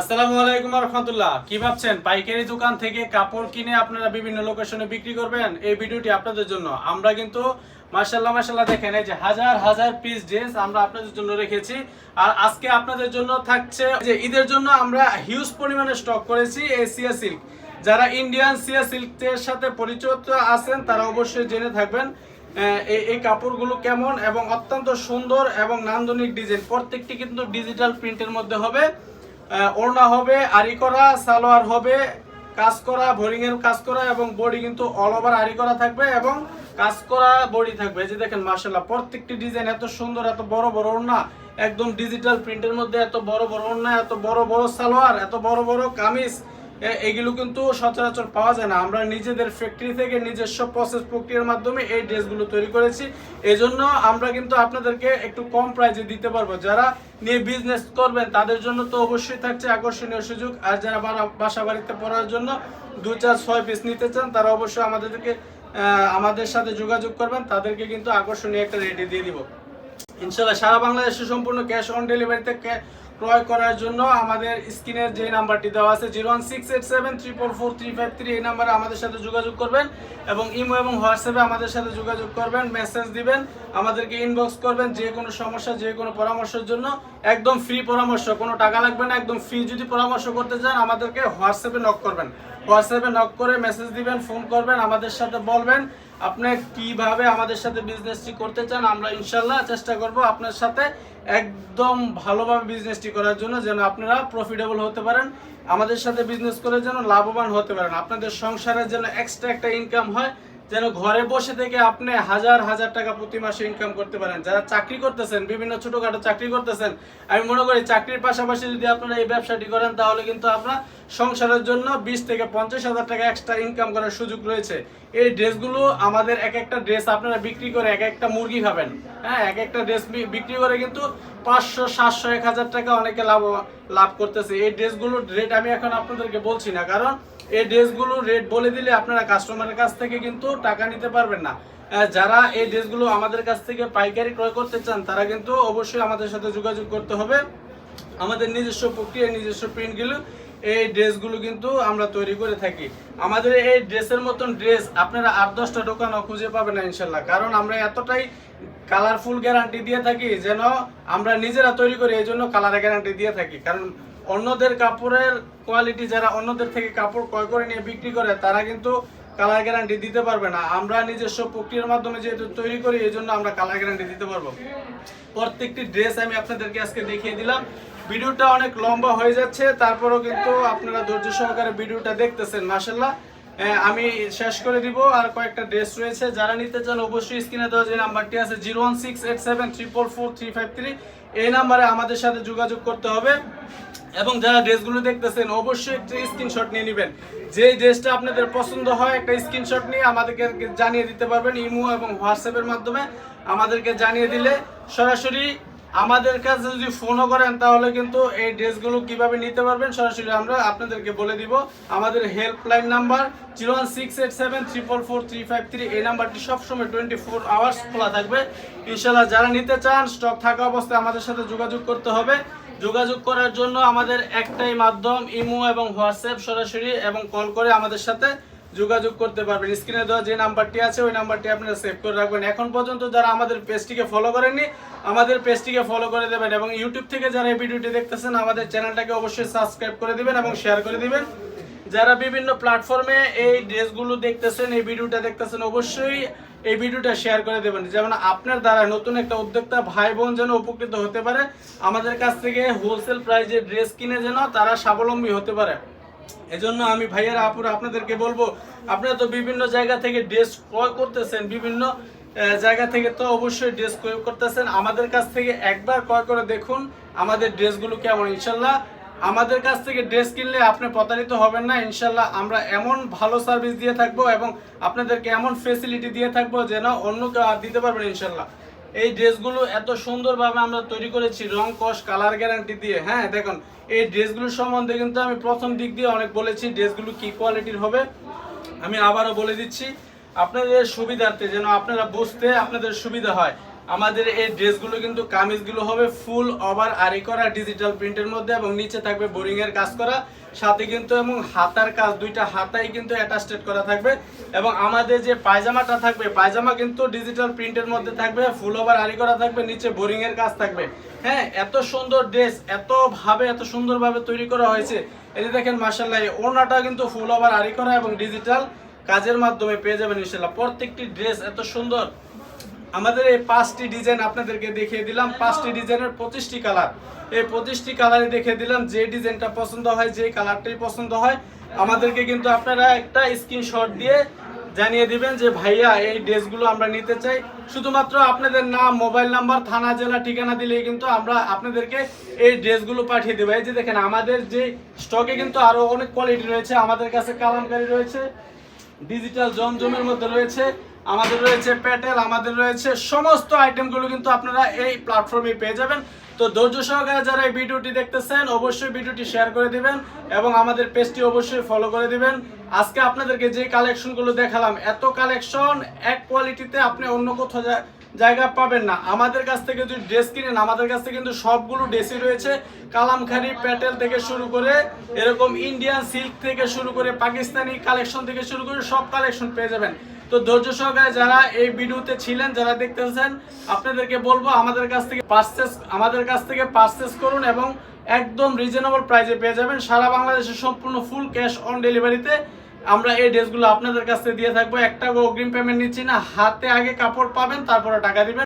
আসসালামু আলাইকুম রহমতুল্লাহ। কি ভাবছেন? পাইকারি দোকান থেকে কাপড় কিনে আপনারা বিভিন্ন লোকেশনে বিক্রি করবেন? এই ভিডিওটি আপনাদের জন্য। আমরা কিন্তু মার্শাল্লাহ মার্শাল্লাহ দেখেন, এই যে হাজার হাজার পিস ড্রেস আমরা আপনাদের জন্য রেখেছি। আর আজকে আপনাদের জন্য থাকছে যে ঈদের জন্য আমরা হিউজ পরিমাণে স্টক করেছি এই সিয়া সিল্ক যারা ইন্ডিয়ান সিয়া সিল্কের সাথে পরিচিত আছেন, তারা অবশ্যই জেনে থাকবেন এই কাপড়গুলো কেমন এবং অত্যন্ত সুন্দর এবং নান্দনিক ডিজাইন প্রত্যেকটি কিন্তু ডিজিটাল প্রিন্টের মধ্যে হবে। ওড়না হবে আরি করা, সালোয়ার হবে, কাজ করা বোরিং এর কাজ করা এবং বডি কিন্তু অল ওভার আরি করা থাকবে এবং কাজ করা, বডি থাকবে। যে দেখেন মার্শাল্লাহ প্রত্যেকটি ডিজাইন এত সুন্দর, এত বড় বড় ওড়না, একদম ডিজিটাল প্রিন্টের মধ্যে এত বড় বড় ওড়না, এত বড় বড় সালোয়ার, এত বড় বড় কামিজ এগুলো কিন্তু সচরাচর পাওয়া যায় না। আমরা নিজেদের ফ্যাক্টরি থেকে নিজস্ব প্রসেস প্রক্রিয়ার মাধ্যমে এই ড্রেসগুলো তৈরি করেছি। এজন্য আমরা কিন্তু আপনাদেরকে একটু কম প্রাইসে দিতে পারব। যারা নিয়ে বিজনেস করবেন, তাদের জন্য তো অবশ্যই থাকছে আকর্ষণীয় সুযোগ। আর যারা বাসা বাড়িতে পড়ার জন্য দু চার, ছয় পিস নিতে চান, তারা অবশ্যই আমাদেরকে আমাদের সাথে যোগাযোগ করবেন। তাদেরকে কিন্তু আকর্ষণীয় একটা রেডি দিয়ে দিব। ইনশাল্লাহ সারা বাংলাদেশে সম্পূর্ণ ক্যাশ অন ডেলিভারিতে ক্রয় করার জন্য আমাদের স্ক্রিনের যে নাম্বারটি দেওয়া আছে, zero one six eight seven triple four three five three, এই নাম্বারে আমাদের সাথে যোগাযোগ করবেন এবং ইমো এবং হোয়াটসঅ্যাপে আমাদের সাথে যোগাযোগ করবেন, মেসেজ দিবেন, আমাদেরকে ইনবক্স করবেন, যে কোনো সমস্যা, যে কোনো পরামর্শের জন্য। একদম ফ্রি পরামর্শ, কোনো টাকা লাগবে না, একদম ফ্রি যদি পরামর্শ করতে চান, আমাদেরকে হোয়াটসঅ্যাপে নক করবেন। হোয়াটসঅ্যাপে নক করে মেসেজ দিবেন ফোন করবেন, আমাদের সাথে বলবেন আপনি কীভাবে আমাদের সাথে বিজনেসটি করতে চান, আমরা ইনশাল্লাহ চেষ্টা করব আপনার সাথে একদম ভালোভাবে বিজনেসটি করার জন্য যেন আপনারা প্রফিটেবল হতে পারেন, আমাদের সাথে বিজনেস করে যেন লাভবান হতে পারেন। আপনাদের সংসারের যেন এক্সট্রা একটা ইনকাম হয় যেন ঘরে বসে থেকে আপনি হাজার হাজার টাকা প্রতি মাসে ইনকাম করতে পারেন। যারা চাকরি করতেছেন, বিভিন্ন ছোটখাটো চাকরি করতেছেন, আমি মনে করি চাকরির পাশাপাশি যদি আপনারা এই ব্যবসাটি করেন, তাহলে কিন্তু আপনার সংসারের জন্য বিশ থেকে পঞ্চাশ হাজার টাকা এক্সট্রা ইনকাম করার সুযোগ রয়েছে। এই ড্রেসগুলো আমাদের এক একটা ড্রেস আপনারা বিক্রি করে এক একটা মুরগি খাবেন। হ্যাঁ এক একটা ড্রেস বিক্রি করে কিন্তু পাঁচশো, সাতশো, এক হাজার টাকা অনেকে লাভ লাভ করতেছে। এই ড্রেসগুলোর রেট আমি এখন আপনাদেরকে বলছি না, কারণ এই ড্রেসগুলো রেট বলে দিলে আপনারা কাস্টমারের কাছ থেকে কিন্তু টাকা নিতে পারবেন না। যারা এই ড্রেসগুলো আমাদের কাছ থেকে পাইকারি ক্রয় করতে চান, তারা কিন্তু অবশ্যই আমাদের সাথে যোগাযোগ করতে হবে। আমাদের নিজস্ব প্রক্রিয়া, নিজস্ব প্রিন্টগুলো এই ড্রেসগুলো কিন্তু আমরা তৈরি করে থাকি। আমাদের এই ড্রেসের মতন ড্রেস আপনারা আট দশটা দোকানও খুঁজে পাবেন না ইনশাল্লাহ। কারণ আমরা এতটাই কালারফুল গ্যারান্টি দিয়ে থাকি যেন আমরা নিজেরা তৈরি করি, এই জন্য কালারের গ্যারান্টি দিয়ে থাকি। কারণ অন্যদের কাপড়ের কোয়ালিটি যারা অন্যদের থেকে কাপড় ক্রয় করে নিয়ে বিক্রি করে, তারা কিন্তু কালার গ্যারান্টি দিতে পারবে না। আমরা নিজস্ব প্রক্রিয়ার মাধ্যমে যেহেতু তৈরি করি, এই জন্য আমরা কালার গ্যারান্টি দিতে পারব। প্রত্যেকটি ড্রেস আমি আপনাদেরকে আজকে দেখিয়ে দিলাম। ভিডিওটা অনেক লম্বা হয়ে যাচ্ছে, তারপরেও কিন্তু আপনারা ধৈর্য সহকারে ভিডিওটা দেখতেছেন মাসাল্লাহ আমি শেষ করে দিব। আর কয়েকটা ড্রেস রয়েছে। যারা নিতে চান, অবশ্যই স্ক্রিনে দেওয়া যে নাম্বারটি আছে, zero one six eight seven triple four three five three, এই নাম্বারে আমাদের সাথে যোগাযোগ করতে হবে। এবং যারা ড্রেসগুলো দেখতেছেন, অবশ্যই একটা স্ক্রিনশট নিয়ে নেবেন। যে ড্রেসটা আপনাদের পছন্দ হয়, একটা স্ক্রিনশট নিয়ে আমাদেরকে জানিয়ে দিতে পারবেন, ইমো এবং হোয়াটসঅ্যাপের মাধ্যমে আমাদেরকে জানিয়ে দিলে সরাসরি আমাদের কাছে যদি ফোনও করেন, তাহলে কিন্তু এই ড্রেসগুলো কীভাবে নিতে পারবেন সরাসরি আমরা আপনাদেরকে বলে দিব। আমাদের helpline number zero one six eight seven triple four three five three, এই নাম্বারটি সবসময় টোয়েন্টি ফোর আওয়ার্স খোলা থাকবে। ইনশাল্লাহ যারা নিতে চান স্টক থাকা অবস্থায় আমাদের সাথে যোগাযোগ করতে হবে। যোগাযোগ করার জন্য আমাদের একটাই মাধ্যম, ইমো এবং হোয়াটসঅ্যাপ সরাসরি, এবং কল করে আমাদের সাথে যোগাযোগ করতে পারবেন। স্ক্রিনে দেওয়া যে নাম্বারটি আছে, ওই নাম্বারটি আপনারা সেভ করে রাখবেন। এখন পর্যন্ত যারা আমাদের পেজটিকে ফলো করেননি, আমাদের পেজটিকে ফলো করে দেবেন এবং ইউটিউব থেকে যারা এই ভিডিওটি দেখতেছেন, আমাদের চ্যানেলটাকে অবশ্যই সাবস্ক্রাইব করে দিবেন এবং শেয়ার করে দিবেন। যারা বিভিন্ন প্ল্যাটফর্মে এই ড্রেসগুলো দেখতেছেন, এই ভিডিওটা দেখতেছেন, অবশ্যই এই ভিডিওটা শেয়ার করে দেবেন। যেমন আপনার দ্বারা নতুন একটা উদ্যোক্তা ভাই বোন যেন উপকৃত হতে পারে, আমাদের কাছ থেকে হোলসেল প্রাইজে ড্রেস কিনে যেন তারা স্বাবলম্বী হতে পারে। এজন্য আমি ভাইয়ারা আপুরা আপনাদেরকে বলব, আপনারা তো বিভিন্ন জায়গা থেকে ড্রেস ক্রয় করতেছেন, বিভিন্ন জায়গা থেকে তো অবশ্যই ড্রেস ক্রয় করতেছেন। আমাদের কাছ থেকে একবার ক্রয় করে দেখুন আমাদের ড্রেসগুলো কেমন, ইনশাল্লাহ। আমাদের কাছ থেকে ড্রেস কিনলে আপনি প্রতারিত হবেন না, ইনশাল্লাহ। আমরা এমন ভালো সার্ভিস দিয়ে থাকব এবং আপনাদেরকে এমন ফেসিলিটি দিয়ে থাকব যেন অন্য কেউ আর দিতে পারবেন ইনশাল্লাহ। এই ড্রেসগুলো এত সুন্দরভাবে আমরা তৈরি করেছি, রং, কস কালার গ্যারান্টি দিয়ে। হ্যাঁ দেখুন, এই ড্রেসগুলোর সম্বন্ধে কিন্তু আমি প্রথম দিক দিয়ে অনেক বলেছি ড্রেসগুলো কি কোয়ালিটির হবে। আমি আবারও বলে দিচ্ছি, আপনাদের সুবিধার্থে যেন আপনারা বুঝতে আপনাদের সুবিধা হয়। আমাদের এই ড্রেসগুলো কিন্তু কামিজগুলো হবে ফুল, ওভার আরি করা ডিজিটাল প্রিন্টের মধ্যে এবং নিচে থাকবে বোরিং এর কাজ করা। সাথে কিন্তু এবং হাতার কাজ, দুইটা হাতাই কিন্তু অ্যাটাস্টেড করা থাকবে। এবং আমাদের যে পায়জামাটা থাকবে, পায়জামা কিন্তু ডিজিটাল প্রিন্টের মধ্যে থাকবে, ফুল, ওভার আরি করা থাকবে, নিচে বোরিং এর কাজ থাকবে। হ্যাঁ এত সুন্দর ড্রেস এত ভাবে, এত সুন্দরভাবে তৈরি করা হয়েছে। যে দেখেন মার্শাল্লাহ ওনাটা কিন্তু ফুল, ওভার আরি করা এবং ডিজিটাল কাজের মাধ্যমে পেয়ে যাবেন ইনশাল্লাহ প্রত্যেকটি ড্রেস এত সুন্দর। আমাদের এই পাঁচটি ডিজাইন আপনাদেরকে দেখিয়ে দিলাম। পাঁচটি ডিজাইনের পঁচিশটি কালার এই পঁচিশটি কালারে দেখিয়ে দিলাম যে ডিজাইনটা পছন্দ হয়, যে কালারটাই পছন্দ হয়। আমাদেরকে কিন্তু আপনারা একটা স্ক্রিনশট দিয়ে জানিয়ে দিবেন যে, ভাইয়া, এই ড্রেসগুলো আমরা নিতে চাই। শুধুমাত্র আপনাদের নাম মোবাইল নাম্বার থানা, জেলা, ঠিকানা দিলেই কিন্তু আমরা আপনাদেরকে এই ড্রেসগুলো পাঠিয়ে দেবো। এই যে দেখেন, আমাদের যে স্টকে কিন্তু আরও অনেক কোয়ালিটি রয়েছে। আমাদের কাছে কালামকারি রয়েছে ডিজিটাল জমজমের মধ্যে রয়েছে। আমাদের রয়েছে প্যাটেল, আমাদের রয়েছে সমস্ত আইটেমগুলো কিন্তু আপনারা এই প্ল্যাটফর্মে পেয়ে যাবেন। তো ধৈর্য সহকারে যারা এই ভিডিওটি দেখতেছেন, অবশ্যই ভিডিওটি শেয়ার করে দিবেন এবং আমাদের পেজটি অবশ্যই ফলো করে দিবেন। আজকে আপনাদেরকে যে কালেকশনগুলো দেখালাম, এত কালেকশন এক কোয়ালিটিতে আপনি অন্য কোথাও জায়গা পাবেন না। আমাদের কাছ থেকে যদি ড্রেস কিনেন, আমাদের কাছ থেকে কিন্তু সবগুলো ড্রেসই রয়েছে। কালামখারি প্যাটেল থেকে শুরু করে, এরকম ইন্ডিয়ান সিল্ক থেকে শুরু করে, পাকিস্তানি কালেকশন থেকে শুরু করে সব কালেকশন পেয়ে যাবেন। তো ধৈর্য সহকারে যারা এই ভিডিওতে ছিলেন, যারা দেখতেছেন, আপনাদেরকে বলব আমাদের কাছ থেকে পারচেস আমাদের কাছ থেকে পারচেস করুন এবং একদম রিজনেবল প্রাইসে পেয়ে যাবেন। সারা বাংলাদেশে সম্পূর্ণ ফুল ক্যাশ অন ডেলিভারিতে আমরা এই ড্রেসগুলো আপনাদের কাছ থেকে দিয়ে থাকব। একটা অগ্রিম পেমেন্ট নিচ্ছি না, হাতে আগে কাপড় পাবেন, তারপরে টাকা দিবেন।